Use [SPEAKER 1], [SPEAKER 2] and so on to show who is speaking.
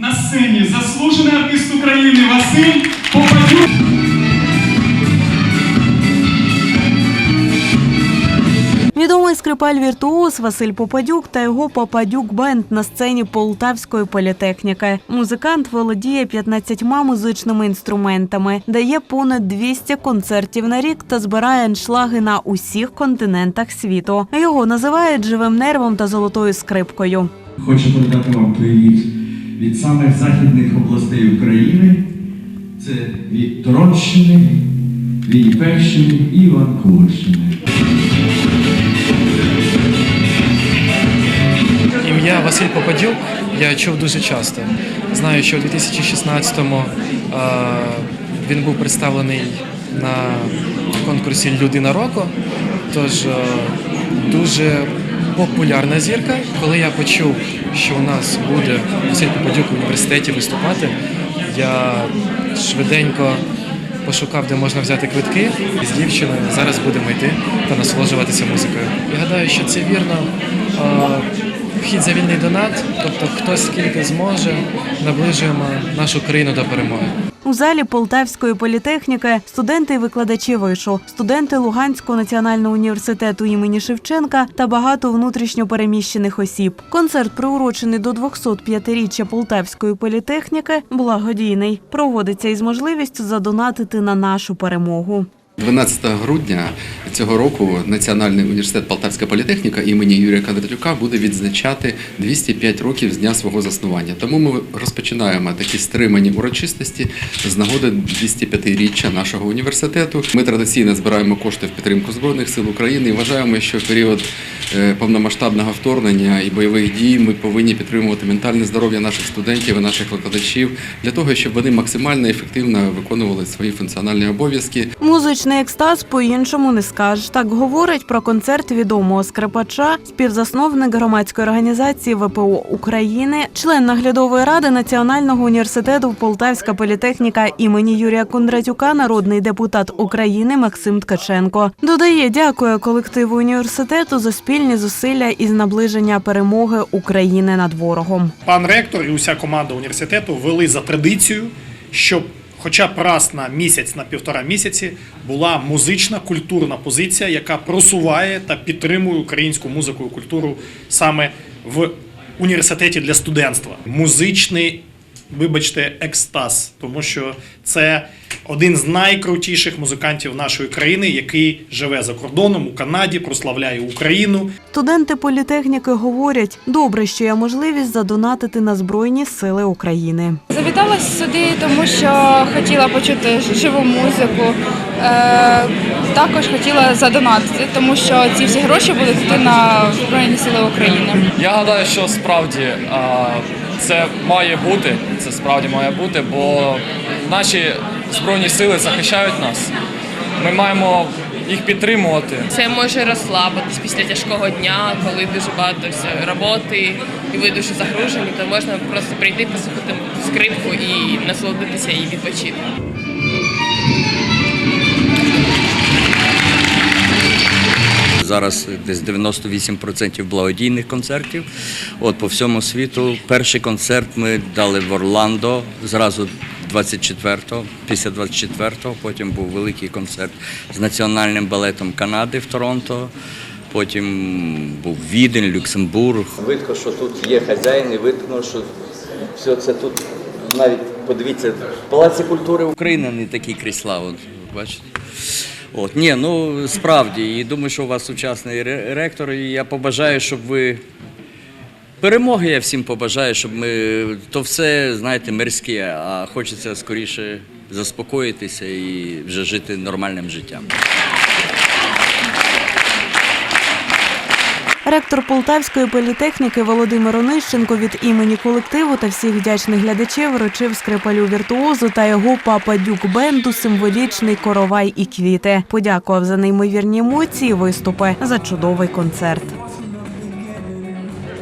[SPEAKER 1] На сцені заслужений артист України Василь Попадюк.
[SPEAKER 2] Відомий скрипаль віртуоз Василь Попадюк та його Попадюк Бенд на сцені Полтавської політехніки. Музикант володіє 15 музичними інструментами, дає понад 200 концертів на рік та збирає аншлаги на усіх континентах світу. Його називають живим нервом та золотою скрипкою.
[SPEAKER 3] Хочу передати вам привіт від самих західних областей України. Це від Торонщини, Вінніпекщини і Ванкуверщини.
[SPEAKER 4] Ім'я Василь Попадюк я чув дуже часто. Знаю, що у 2016-му е, він був представлений на конкурсі Людина року. Тож дуже популярна зірка. Коли я почув, що у нас буде Василь Попадюк в університеті виступати, я швиденько пошукав, де можна взяти квитки з дівчиною. Зараз будемо йти та насолоджуватися музикою. Я гадаю, що це вірно. Вхід за вільний донат, тобто хтось скільки зможе, наближуємо нашу країну до перемоги.
[SPEAKER 2] У залі Полтавської політехніки студенти і викладачі вишу, студенти Луганського національного університету імені Шевченка та багато внутрішньопереміщених осіб. Концерт, приурочений до 205-річчя Полтавської політехніки, благодійний. Проводиться із можливістю задонатити на нашу перемогу.
[SPEAKER 5] 12 грудня цього року Національний університет Полтавська політехніка імені Юрія Кондратюка буде відзначати 205 років з дня свого заснування. Тому ми розпочинаємо такі стримані урочистості з нагоди 205-річчя нашого університету. Ми традиційно збираємо кошти в підтримку збройних сил України і вважаємо, що період повномасштабного вторгнення і бойових дій ми повинні підтримувати ментальне здоров'я наших студентів і наших викладачів для того, щоб вони максимально ефективно виконували свої функціональні обов'язки.
[SPEAKER 2] Музичний екстаз по-іншому не скажеш. Так говорить про концерт відомого скрипача, співзасновник громадської організації ВПО України, член наглядової ради Національного університету Полтавська політехніка імені Юрія Кондратюка, народний депутат України Максим Ткаченко. Додає, дякує колективу університету за спільні зусилля із наближення перемоги України над ворогом.
[SPEAKER 6] Пан ректор і уся команда університету вели за традицію, щоб хоча б раз на місяць, на півтора місяці була музична культурна позиція, яка просуває та підтримує українську музику і культуру саме в університеті для студентства. Музичний, вибачте, екстаз, тому що це один з найкрутіших музикантів нашої країни, який живе за кордоном у Канаді, прославляє Україну.
[SPEAKER 2] Студенти політехніки говорять, добре, що є можливість задонатити на Збройні Сили України.
[SPEAKER 7] Завітала сюди, тому що хотіла почути живу музику. Е, також хотіла задонатити, тому що ці всі гроші будуть йти на Збройні Сили України.
[SPEAKER 4] Я гадаю, що справді це має бути. Це справді має бути, бо наші збройні сили захищають нас. Ми маємо їх підтримувати.
[SPEAKER 8] Це може розслабитись після тяжкого дня, коли дуже багато роботи, і ви дуже загружені, то можна просто прийти, послухати скрипку і насолодитися і відпочити.
[SPEAKER 9] Зараз десь 98% благодійних концертів. От по всьому світу. Перший концерт ми дали в Орландо зразу 24-го, після 24-го. Потім був великий концерт з національним балетом Канади в Торонто. Потім був Відень, Люксембург. Видко, що тут є хазяїн, і видно, що все це тут навіть подивіться, Палаці культури України не такі крісла. От, бачите. От, ні, ну справді, і думаю, що у вас сучасний ре- ректор, і я побажаю, щоб ви. Перемоги я всім побажаю, щоб ми. То все, знаєте, мирське, а хочеться скоріше заспокоїтися і вже жити нормальним життям.
[SPEAKER 2] Ректор Полтавської політехніки Володимир Онищенко від імені колективу та всіх вдячних глядачів вручив скрипалю віртуозу та його папа Дюк Бенду символічний коровай і квіти. Подякував за неймовірні емоції, виступи за чудовий концерт.